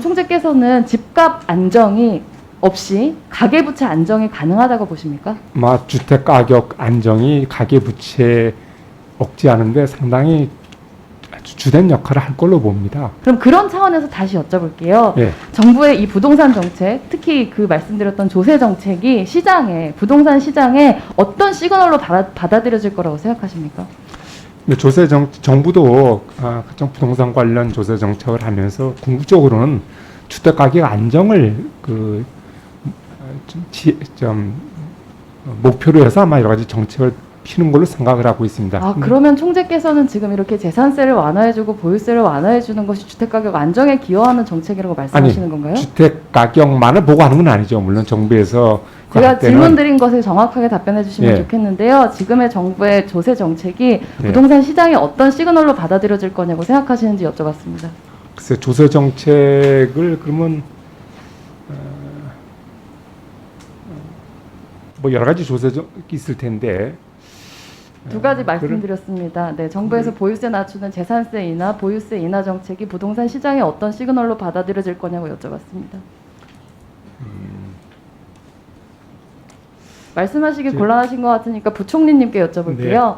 총재께서는 집값 안정이 없이 가계부채 안정이 가능하다고 보십니까? 아마 주택 가격 안정이 가계 부채 억제하는데 상당히 아주 주된 역할을 할 걸로 봅니다. 그럼 그런 차원에서 다시 여쭤볼게요. 예. 정부의 이 부동산 정책, 특히 그 말씀드렸던 조세 정책이 시장에 부동산 시장에 어떤 시그널로 받아, 받아들여질 거라고 생각하십니까? 조세 정 정부도 아, 각종 부동산 관련 조세 정책을 하면서 궁극적으로는 주택 가격 안정을 그 어, 좀, 지, 좀 어, 목표로 해서 아마 여러 가지 정책을 피는 걸로 생각을 하고 있습니다. 아 그러면 총재께서는 지금 이렇게 재산세를 완화해주고 보유세를 완화해주는 것이 주택가격 안정에 기여하는 정책이라고 말씀하시는 건가요? 주택 가격만을 보고 하는 건 아니죠. 물론 정부에서 그 제가 할 때는- 질문 드린 것에 정확하게 답변해 주시면 예. 좋겠는데요. 지금의 정부의 조세 정책이 예. 부동산 시장이 어떤 시그널로 받아들여질 거냐고 생각하시는지 여쭤봤습니다. 글쎄 조세 정책을 그러면 어, 뭐 여러 가지 조세정이 있을 텐데 두 가지 어, 그런- 말씀드렸습니다. 네, 정부에서 보유세 낮추는 재산세 인하, 보유세 인하 정책이 부동산 시장에 어떤 시그널로 받아들여질 거냐고 여쭤봤습니다. 말씀하시기 제- 곤란하신 것 같으니까 부총리님께 여쭤볼게요.